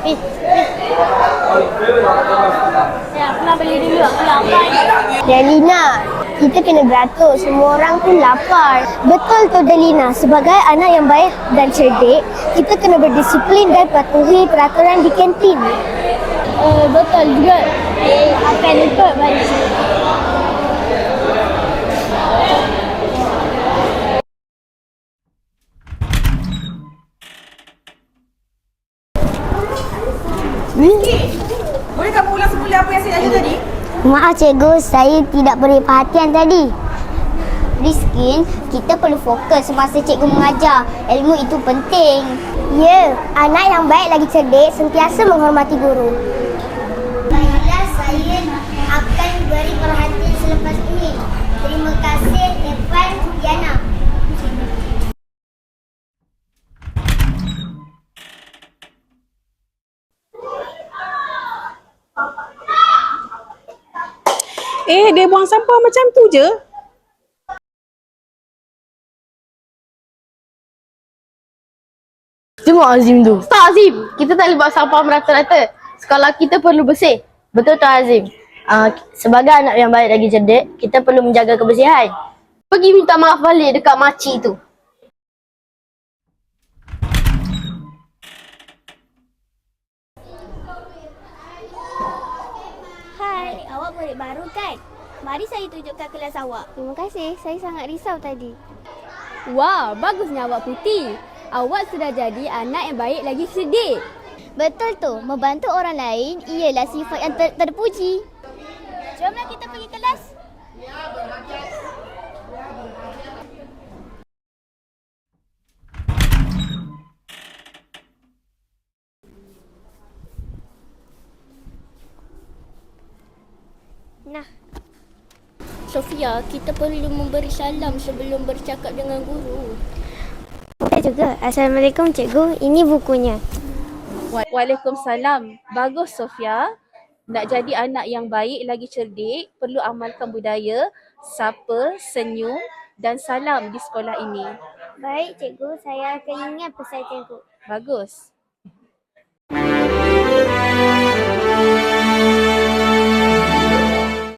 Aku nak beli dulu. Aku lapar. Delina, kita kena beratur. Semua orang pun lapar. Betul tu Delina. Sebagai anak yang baik dan cerdik, kita kena berdisiplin dan patuhi peraturan di kantin. Eh, betul juga. Eh, akan ikut balik. Boleh kamu ulang semula apa yang saya ajar tadi? Maaf cikgu, saya tidak beri perhatian tadi. Rizkin, kita perlu fokus semasa cikgu mengajar. Ilmu itu penting. Ya, anak yang baik lagi cerdik sentiasa menghormati guru. Baiklah, saya akan beri perhatian selepas ini. Terima kasih, Evan Diana. Eh, dia buang sampah macam tu je. Tengok Azim tu. Tak Azim, kita tak boleh buat sampah merata-rata. Sekolah kita perlu bersih. Betul tak Azim? Uh, sebagai anak yang baik lagi cerdik, kita perlu menjaga kebersihan. Pergi minta maaf balik dekat makcik tu. Awak murid baru kan? Mari saya tunjukkan kelas awak. Terima kasih, saya sangat risau tadi. Wah, bagusnya awak putih. Awak sudah jadi anak yang baik lagi sedih. Betul tu, membantu orang lain ialah sifat yang ter- terpuji. Jomlah kita pergi kelas. Nah, Sofia, kita perlu memberi salam sebelum bercakap dengan guru. boleh juga. Assalamualaikum cikgu, ini bukunya. Wa- Waalaikumsalam. Bagus Sofia. Nak jadi anak yang baik lagi cerdik, perlu amalkan budaya sapa, senyum dan salam di sekolah ini. Baik cikgu, saya akan ingat pesan cikgu. Bagus.